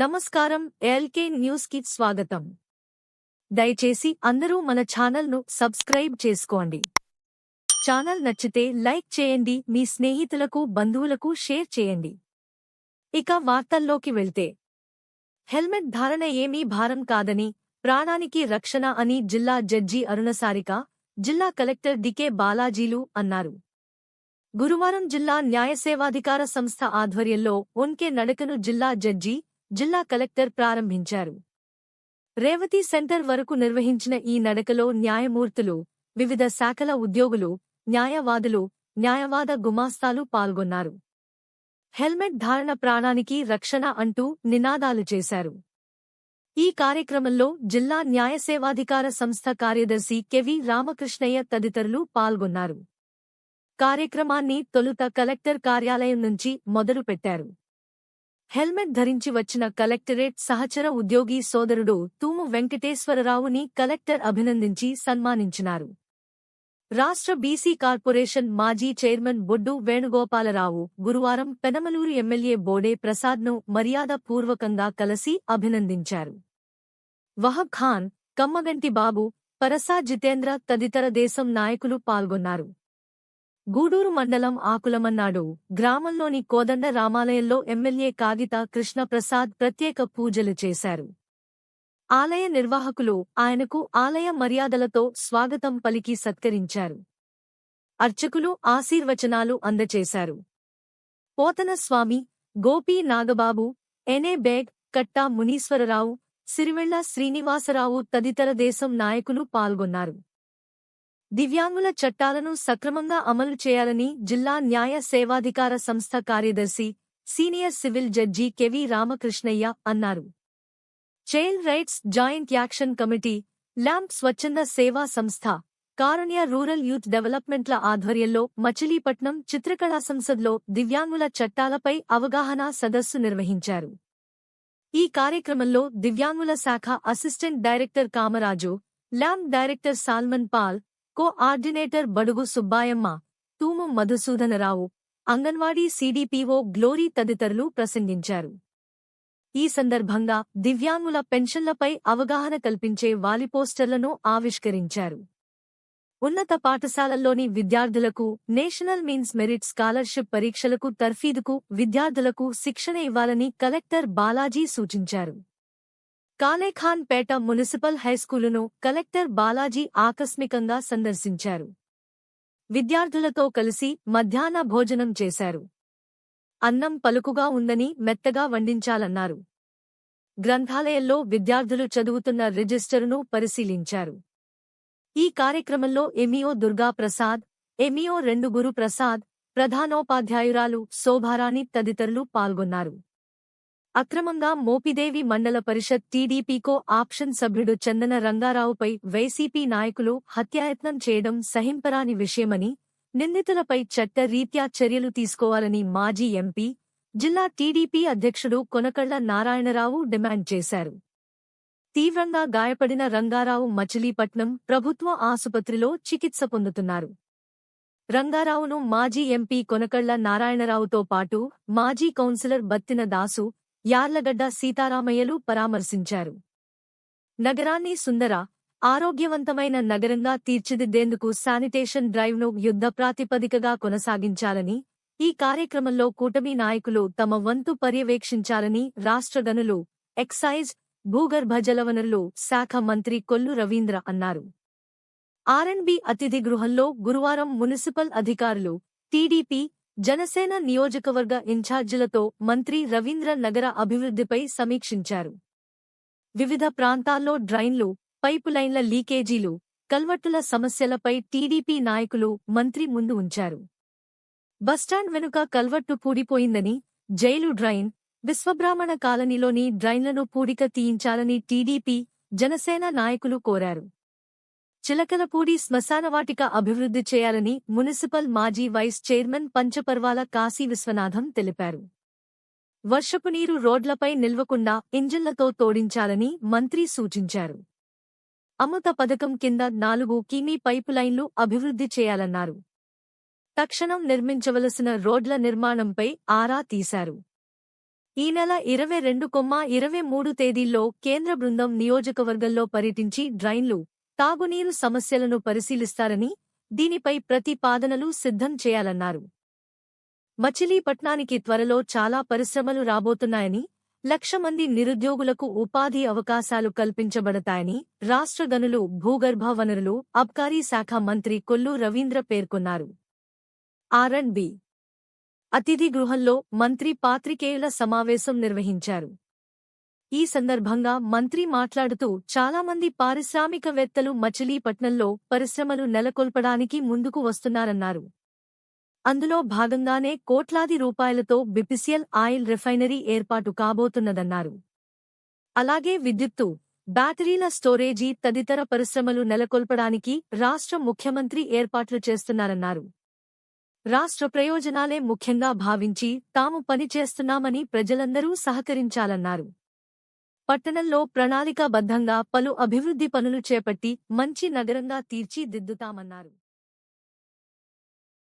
నమస్కారం ఎల్కే న్యూస్కి స్వాగతం. దయచేసి అందరూ మన ఛానల్ను సబ్స్క్రైబ్ చేసుకోండి. ఛానల్ నచ్చితే లైక్ చేయండి మీ స్నేహితులకు బంధువులకు షేర్ చేయండి. ఇక వార్తల్లోకి వెళ్తే. హెల్మెట్ ధారణ ఏమీ భారం కాదని ప్రాణానికి రక్షణ అని జిల్లా జడ్జి అరుణసారిక జిల్లా కలెక్టర్ డికే బాలాజీలు అన్నారు. గురువారం జిల్లా న్యాయసేవాధికార సంస్థ ఆధ్వర్యంలో ఒన్కే నడకను జిల్లా జడ్జి జిల్లా కలెక్టర్ ప్రారంభించారు. రేవతి సెంటర్ వరకు నిర్వహించిన ఈ నడకలో న్యాయమూర్తులు వివిధ శాఖల ఉద్యోగులు న్యాయవాదులు న్యాయవాద గుమాస్తాలు పాల్గొన్నారు. హెల్మెట్ ధారణ ప్రాణానికి రక్షణ అంటూ నినాదాలు చేశారు. ఈ కార్యక్రమంలో జిల్లా న్యాయసేవాధికార సంస్థ కార్యదర్శి కెవి రామకృష్ణయ్య తదితరులు పాల్గొన్నారు. కార్యక్రమాన్ని తొలుత కలెక్టర్ కార్యాలయం నుంచి మొదలుపెట్టారు. హెల్మెట్ ధరించి వచ్చిన కలెక్టరేట్ సహచర ఉద్యోగి సోదరుడు తూము వెంకటేశ్వరరావుని కలెక్టర్ అభినందించి సన్మానించినారు. రాష్ట్ర బీసీ కార్పొరేషన్ మాజీ చైర్మన్ బొడ్డు వేణుగోపాలరావు గురువారం పెనమలూరు ఎమ్మెల్యే బోడే ప్రసాద్ను మర్యాదపూర్వకంగా కలిసి అభినందించారు. వహబ్ ఖాన్ కమ్మగంటి బాబు పరసా జితేంద్ర తదితర దేశం నాయకులు పాల్గొన్నారు. గూడూరు మండలం ఆకులమన్నాడు. గ్రామంలోని కోదండ రామాలయంలో ఎమ్మెల్యే కాగిత కృష్ణప్రసాద్ ప్రత్యేక పూజలు చేశారు. ఆలయ నిర్వాహకులు ఆయనకు ఆలయ మర్యాదలతో స్వాగతం పలికి సత్కరించారు. అర్చకులు ఆశీర్వచనాలు అందచేశారు. పోతనస్వామి గోపీ నాగబాబు ఎనే బేగ్ కట్టా మునీశ్వరరావు సిరివెళ్ళ శ్రీనివాసరావు తదితర దేశం నాయకులు పాల్గొన్నారు. దివ్యాంగుల చట్టాలను సక్రమంగా అమలు చేయాలని జిల్లా న్యాయ సేవాధికార సంస్థ కార్యదర్శి senior civil judge KV Ramakrishnaiah అన్నారు. Child rights joint action committee lamp స్వచ్ఛంద సేవా సంస్థ కారుణ్య రూరల్ యూత్ డెవలప్మెంట్ల ఆధ్వర్యంలో మచిలీపట్నం చిత్రకళా సంసద్లో దివ్యాంగుల చట్టాలపై అవగాహన సదస్సు నిర్వహించారు. ఈ కార్యక్రమంలో దివ్యాంగుల శాఖ assistant director Kamaraju lamp director Solomon Paul coordinator Badugu Subbayamma Thumu Madhusudana Rao anganwadi CDPO Glory తదితరులు ప్రసంగించారు. ఈ సందర్భంగా దివ్యాంగుల పెన్షన్లపై అవగాహన కల్పించే వాలిపోస్టర్లను ఆవిష్కరించారు. ఉన్నత పాఠశాలల్లోని విద్యార్థులకు నేషనల్ మీన్స్ మెరిట్ స్కాలర్షిప్ పరీక్షలకు తర్ఫీదుకు విద్యార్థులకు శిక్షణ ఇవ్వాలని కలెక్టర్ బాలాజీ సూచించారు. కాలేఖాన్పేట మున్సిపల్ హైస్కూలును కలెక్టర్ బాలాజీ ఆకస్మికంగా సందర్శించారు. విద్యార్థులతో కలిసి మధ్యాహ్న భోజనం చేశారు. అన్నం పలుకుగా ఉందని మెత్తగా వండించాలన్నారు. గ్రంథాలయంలో విద్యార్థులు చదువుతున్న రిజిస్టరును పరిశీలించారు. ఈ కార్యక్రమంలో ఎమియో దుర్గాప్రసాద్ ఎమియో రెండు గురు ప్రసాద్ ప్రధానోపాధ్యాయురాలు శోభారాణి తదితరులు పాల్గొన్నారు. అక్రమంగా మోపిదేవి మండల పరిషత్ టీడీపీకో ఆప్షన్ సభ్యుడు చందన రంగారావుపై వైసీపీ నాయకులు హత్యాయత్నం చేయడం సహింపరాని విషయమని నిందితులపై చట్ట రీత్యా చర్యలు తీసుకోవాలని మాజీ ఎంపీ జిల్లా టీడీపీ అధ్యక్షుడు కొనకళ్ళ నారాయణరావు డిమాండ్ చేశారు. తీవ్రంగా గాయపడిన రంగారావు మచిలీపట్నం ప్రభుత్వ ఆసుపత్రిలో చికిత్స పొందుతున్నారు. రంగారావును మాజీ ఎంపీ కొనకళ్ళ నారాయణరావుతో పాటు మాజీ కౌన్సిలర్ బత్తిన దాసు యార్లగడ్డ సీతారామయ్యలు పరామర్శించారు. నగరాన్ని సుందర ఆరోగ్యవంతమైన నగరంగా తీర్చిదిద్దేందుకు శానిటేషన్ డ్రైవ్ను యుద్ధ ప్రాతిపదికగా కొనసాగించాలని ఈ కార్యక్రమంలో కూటమి నాయకులు తమ వంతు పర్యవేక్షించాలని రాష్ట్ర గనులు ఎక్సైజ్ భూగర్భ జలవనరులు శాఖ మంత్రి కొల్లు రవీంద్ర అన్నారు. ఆర్ఎన్బి అతిథి గృహంలో గురువారం మున్సిపల్ అధికారులు టీడీపీ జనసేన నియోజకవర్గ ఇన్ఛార్జీలతో మంత్రి రవీంద్ర నగర అభివృద్ధిపై సమీక్షించారు. వివిధ ప్రాంతాల్లో డ్రైన్లు పైపులైన్ల లీకేజీలు కల్వట్టుల సమస్యలపై టీడీపీ నాయకులు మంత్రి ముందు ఉంచారు. బస్టాండ్ వెనుక కల్వట్టు పూడిపోయిందని జైలు డ్రైన్ విశ్వబ్రాహ్మణ కాలనీలోని డ్రైన్లను పూడిక తీయించాలని టీడీపీ జనసేన నాయకులు కోరారు. చిలకలపూడి శ్మశానవాటిక అభివృద్ధి చేయాలని మున్సిపల్ మాజీ వైస్ చైర్మన్ పంచపర్వాల కాశీ విశ్వనాథం తెలిపారు. వర్షపు నీరు రోడ్లపై నిల్వకుండా ఇంజిన్లతో తోడించాలని మంత్రి సూచించారు. అమృత పథకం కింద నాలుగు కిమీ పైపులైన్లు అభివృద్ధి చేయాలన్నారు. తక్షణం నిర్మించవలసిన రోడ్ల నిర్మాణంపై ఆరా తీశారు. ఈ నెల ఇరవై రెండు కొమ్మ ఇరవై మూడు తేదీల్లో కేంద్ర బృందం నియోజకవర్గంలో పర్యటించి డ్రైన్లు తాగునీరు సమస్యలను పరిశీలిస్తారని దీనిపై ప్రతిపాదనలు సిద్ధం చేయాలన్నారు. మచిలీపట్నానికి త్వరలో చాలా పరిశ్రమలు రాబోతున్నాయని లక్ష మంది నిరుద్యోగులకు ఉపాధి అవకాశాలు కల్పించబడతాయని రాష్ట్ర గనులు భూగర్భ వనరులు అబ్కారీ శాఖ మంత్రి కొల్లు రవీంద్ర పేర్కొన్నారు. R and B. అతిథి గృహంలో మంత్రి పాత్రికేయుల సమావేశం నిర్వహించారు. ఈ సందర్భంగా మంత్రి మాట్లాడుతూ చాలామంది పారిశ్రామికవేత్తలు మచిలీపట్నంలో పరిశ్రమలు నెలకొల్పడానికి ముందుకు వస్తున్నారన్నారు. అందులో భాగంగానే కోట్లాది రూపాయలతో బిపిసిఎల్ ఆయిల్ రిఫైనరీ ఏర్పాటు కాబోతున్నదన్నారు. అలాగే విద్యుత్తు బ్యాటరీల స్టోరేజీ తదితర పరిశ్రమలు నెలకొల్పడానికి రాష్ట్ర ముఖ్యమంత్రి ఏర్పాట్లు చేస్తున్నారన్నారు. రాష్ట్ర ప్రయోజనాలే ముఖ్యంగా భావించి తాము పనిచేస్తున్నామని ప్రజలందరూ సహకరించాలన్నారు. పట్టణంలో ప్రణాళికాబద్ధంగా పలు అభివృద్ధి పనులు చేపట్టి మంచి నగరంగా తీర్చిదిద్దుతామన్నారు.